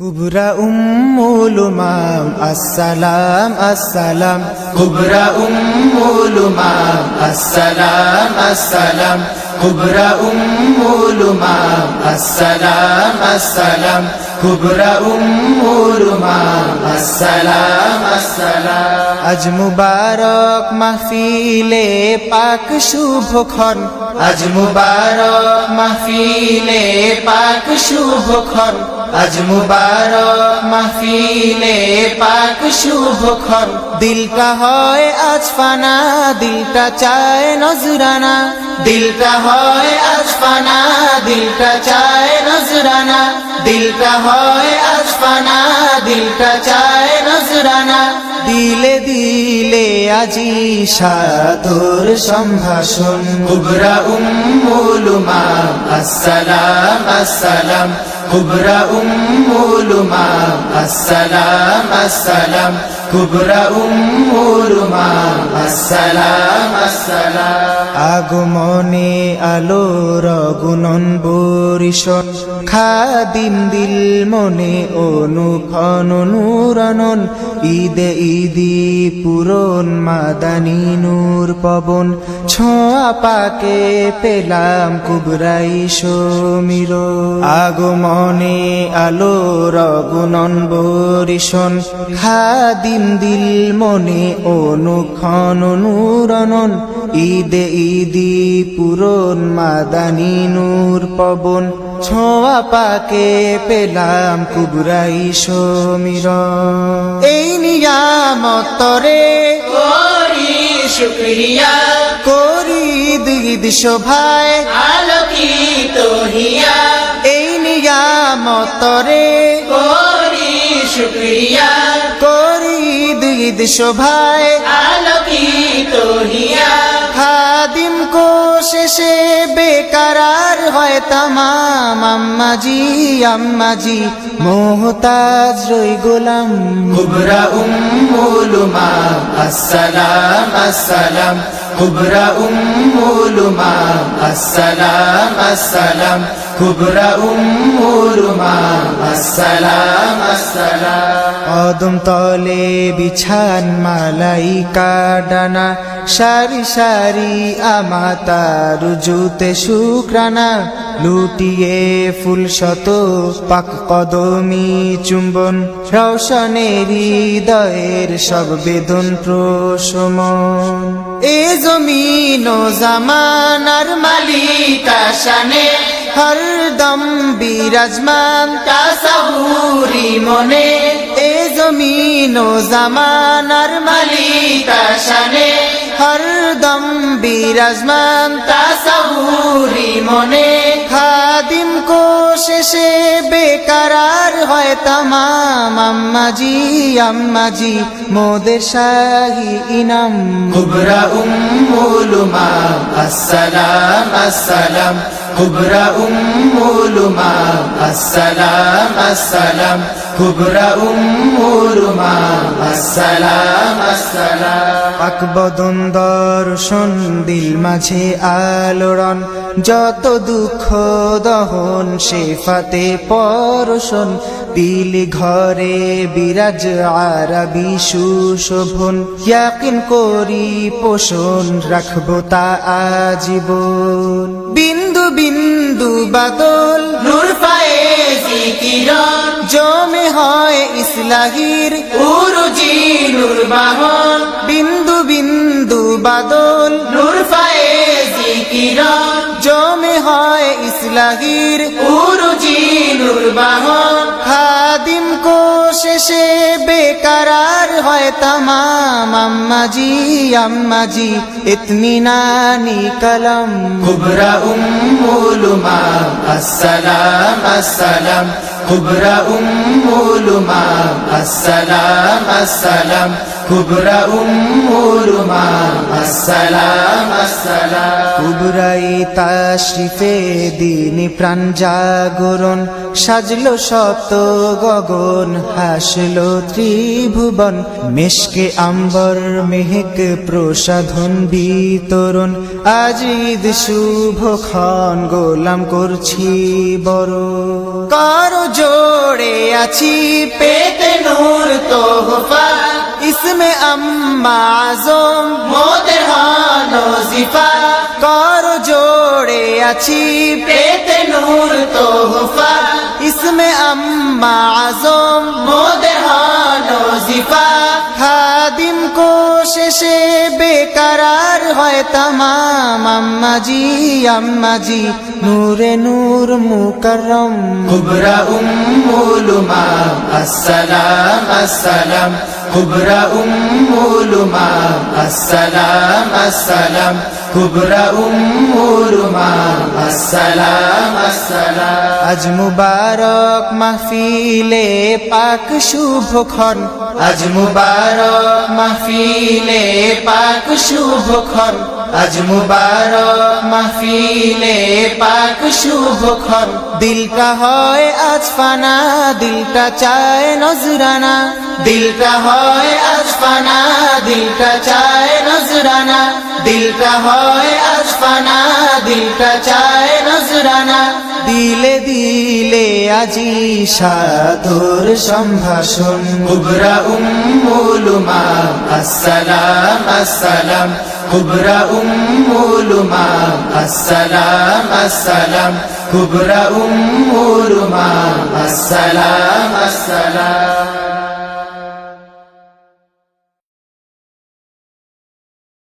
কুবরা উম্মুলুমাম আসসালাম আসসালাম। কুবরা উম্মুলুমাম আসসালাম আসসালাম। কুবরা উম্মুলুমাম আসসালাম আসসালাম। কুবরা উম্মুলুমাম আসসালাম আসসালাম। আজ মুবারক মাহফিলে পাক শুভক্ষণ আজ মুবারক মাহফিলে পাক শুভক্ষণ আজ মুবারক মাহফিলে পাক শুভক্ষণ দিলটা হয় আজ ফানা দিলটা চায় নজরানা। দিলটা হয় আজ ফানা দিলটা চায় নজরানা। দিলটা হয় আজ ফানা দিলটা চায় নজরানা। দিলে দিলে আজি সাদর সম্ভাষণ। কুবরা উম্মুলুমাম আসসালাম আসসালাম। কুবরা উম্মুলুমাম আসসালাম আসসালাম কুবরা উম্মুলুমাম আসসালাম আসসালাম। আগমনে আলোর গুণন বরিশন খাদিম দিল মনে অনুখন নুরানন। ঈদে ঈদি পুরন মাদানি নূর পবন। ছোঁয়া পাকে পেলাম কুবরাই সমীর। আগমনে আলো রগুনন বরিশন খাদিম দিল মনে অনুখন নুরনন ঈদে ঈদি পুরন মাদানী নূর পবন। ছোঁয়া পাকে পেলাম কুবরাই সমীর এই নিয়ামতরে করি শুক্রিয়া। করি দিদ শোভায় আলোকিত হিয়া। এই নিয়ামতরে করি শুক্রিয়া। করি দিদ শোভায় আলোকিত হিয়া। খাদিম কো শেষে বেকারার হয় তামাম। আম্মাজি আম্মাজি মোহতাজ রই গোলাম। কুবরা উম্মুলুমাম আসসালাম আসসালাম। কুবরা উম্মুলুমাম আসসালাম আসসালাম। কুবরা উম্মুলুমাম আসসালাম আসসালাম। কদম তলে বিছান মালাইকা ডানা সারি সারি আমাতার জুতে শুক্রানা লুটিয়ে ফুল শত পাক কদমি চুম্বন রওশনের হৃদয়ের সব বেদন প্রশমন। এ জমিন জামানার মালিকা শানে হরদম বিরাজমান। তাসাবুরি মনে। এ জমিন ও জামানার মালিক শানে হরদম বিরাজমান। তাসাবুরি মনে। খাদিম কো শেষে বেকারার হয় তামাম। আম্মাজি আম্মাজি মোদের শাহী ইনাম। কুবরা উম্মুলুমাম আসসালাম আসসালাম। কুবরা উম্মুলুমাম আসসালাম আসসালাম কুবরা উম্মুলুমাম আসসালাম আসসালাম। পাকবদন দর্শন দিল মাঝে আলোড়ন। যত দুঃখ দহন শেফাতে পরশন। পিলি ঘরে বিরাজ আরবি সুশোভন। ইয়াকিন করি পোষণ রাখব তা আজীবন। বিন্দু বিন্দু বাদল নূর ফায়েজি কিরণ জমে হয় ইসলাহির উরুজি নূর বাহন বিন্দু বিন্দু বাদল। নূর ফায়েজি কিরণ জমে হয় ইসলাহির উরুজি নূর বাহন খাদিম কো শেষে বেকারার হয় তামাম। আম্মাজি আম্মাজি ইতমিনানি কলম। কুবরা উম্মুলুমাম আসসালাম আসসালাম। কুবরা উম্মুলুমাম আসসালাম আসসালাম। কুবরা উম্মুলুমা আসসালাম আসসালাম। কুবরাই তাশরিফে দিন প্রাণ জাগরণ সাজলো শত গগন হাসলো ত্রিভুবন। মেশকে আম্বর মেহেক প্রসাধন বিতরণ। আজ ঈদ শুভ খন গোলাম করছি বড় কারও জোড়ে আছি পেতে নূর তোহফা। ইসমে আম্মা আজম মোদের হানজিফা কারও জোড়ে আছি পেতে নূর তোহফা ইসমে আম্মা আজম মোদের হানজিফা খাদিম কো শেষে বেকারার হয় তামাম আম্মাজি আম্মাজি নূরে নূর মুকরম কুবরা উম্মুলুমা আসসালাম আসসালাম কুবরা উম্মুলুমা আসসালাম আসসালাম। কুবরা উম্মুলুমা আসসালাম আসসালাম। আজ মুবারক মাহফিলে পাক শুভক্ষণ আজ মুবারক মাহফিলে পাক শুভক্ষণ আজ মুবারক মাহফিলে পাক শুভক্ষণ দিলটা হয় আজ ফানা দিলটা চায় নজরানা। দিলটা হয় আজ ফানা দিলটা চায় নজরানা। দিলটা হয় আজ ফানা দিলটা চায় নজরানা। দিলে দিলে আজি সাধুর সম্ভাষণ। কুবরা উম্মুলুমা আসসালাম আসসালাম। কুবরা উম্মুলুমা আসসালাম আসসালাম কুবরা উম্মুলুমা আসসালাম আসসালাম